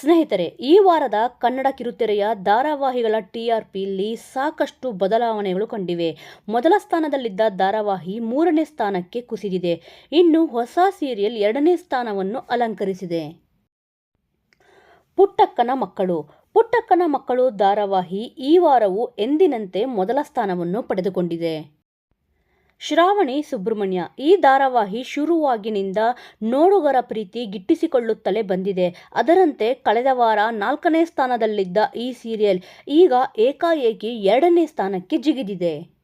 ಸ್ನೇಹಿತರೆ, ಈ ವಾರದ ಕನ್ನಡ ಕಿರುತೆರೆಯ ಧಾರಾವಾಹಿಗಳ ಟಿಆರ್ಪಿಯಲ್ಲಿ ಸಾಕಷ್ಟು ಬದಲಾವಣೆಗಳು ಕಂಡಿವೆ. ಮೊದಲ ಸ್ಥಾನದಲ್ಲಿದ್ದ ಧಾರಾವಾಹಿ ಮೂರನೇ ಸ್ಥಾನಕ್ಕೆ ಕುಸಿದಿದೆ. ಇನ್ನು ಹೊಸ ಸೀರಿಯಲ್ ಎರಡನೇ ಸ್ಥಾನವನ್ನು ಅಲಂಕರಿಸಿದೆ. ಪುಟ್ಟಕ್ಕನ ಮಕ್ಕಳು. ಪುಟ್ಟಕ್ಕನ ಮಕ್ಕಳು ಧಾರಾವಾಹಿ ಈ ವಾರವು ಎಂದಿನಂತೆ ಮೊದಲ ಸ್ಥಾನವನ್ನು ಪಡೆದುಕೊಂಡಿದೆ. ಶ್ರಾವಣಿ ಸುಬ್ರಹ್ಮಣ್ಯ. ಈ ಧಾರಾವಾಹಿ ಶುರುವಾಗಿನಿಂದ ನೋಡುಗರ ಪ್ರೀತಿ ಗಿಟ್ಟಿಸಿಕೊಳ್ಳುತ್ತಲೇ ಬಂದಿದೆ. ಅದರಂತೆ ಕಳೆದ ವಾರ ನಾಲ್ಕನೇ ಸ್ಥಾನದಲ್ಲಿದ್ದ ಈ ಸೀರಿಯಲ್ ಈಗ ಏಕಾಏಕಿ ಎರಡನೇ ಸ್ಥಾನಕ್ಕೆ ಜಿಗಿದಿದೆ.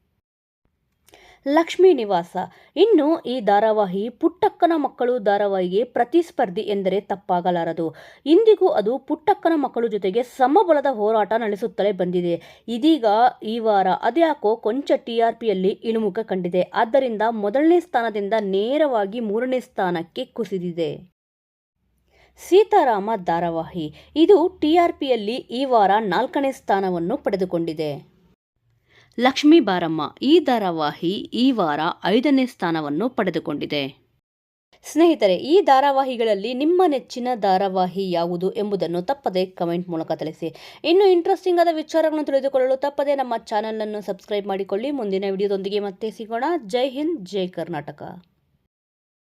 ಲಕ್ಷ್ಮೀ ನಿವಾಸ. ಇನ್ನು ಈ ಧಾರಾವಾಹಿ ಪುಟ್ಟಕ್ಕನ ಮಕ್ಕಳು ಧಾರಾವಾಹಿಗೆ ಪ್ರತಿಸ್ಪರ್ಧಿ ಎಂದರೆ ತಪ್ಪಾಗಲಾರದು. ಇಂದಿಗೂ ಅದು ಪುಟ್ಟಕ್ಕನ ಮಕ್ಕಳು ಜೊತೆಗೆ ಸಮಬಲದ ಹೋರಾಟ ನಡೆಸುತ್ತಲೇ ಬಂದಿದೆ. ಇದೀಗ ಈ ವಾರ ಅದ್ಯಾಕೋ ಕೊಂಚ ಟಿ ಆರ್ ಪಿಯಲ್ಲಿ ಇಳಿಮುಖ ಕಂಡಿದೆ. ಆದ್ದರಿಂದ ಮೊದಲನೇ ಸ್ಥಾನದಿಂದ ನೇರವಾಗಿ ಮೂರನೇ ಸ್ಥಾನಕ್ಕೆ ಕುಸಿದಿದೆ. ಸೀತಾರಾಮ ಧಾರಾವಾಹಿ. ಇದು ಟಿ ಆರ್ ಈ ವಾರ ನಾಲ್ಕನೇ ಸ್ಥಾನವನ್ನು ಪಡೆದುಕೊಂಡಿದೆ. ಲಕ್ಷ್ಮೀ ಬಾರಮ್ಮ ಈ ಧಾರಾವಾಹಿ ಈ ವಾರ ಐದನೇ ಸ್ಥಾನವನ್ನು ಪಡೆದುಕೊಂಡಿದೆ. ಸ್ನೇಹಿತರೆ, ಈ ಧಾರಾವಾಹಿಗಳಲ್ಲಿ ನಿಮ್ಮ ನೆಚ್ಚಿನ ಧಾರಾವಾಹಿ ಯಾವುದು ಎಂಬುದನ್ನು ತಪ್ಪದೆ ಕಮೆಂಟ್ ಮೂಲಕ ತಿಳಿಸಿ. ಇನ್ನು ಇಂಟ್ರೆಸ್ಟಿಂಗ್ ಆದ ವಿಚಾರಗಳನ್ನು ತಿಳಿದುಕೊಳ್ಳಲು ತಪ್ಪದೇ ನಮ್ಮ ಚಾನಲನ್ನು ಸಬ್ಸ್ಕ್ರೈಬ್ ಮಾಡಿಕೊಳ್ಳಿ. ಮುಂದಿನ ವಿಡಿಯೋದೊಂದಿಗೆ ಮತ್ತೆ ಸಿಗೋಣ. ಜೈ ಹಿಂದ್, ಜೈ ಕರ್ನಾಟಕ.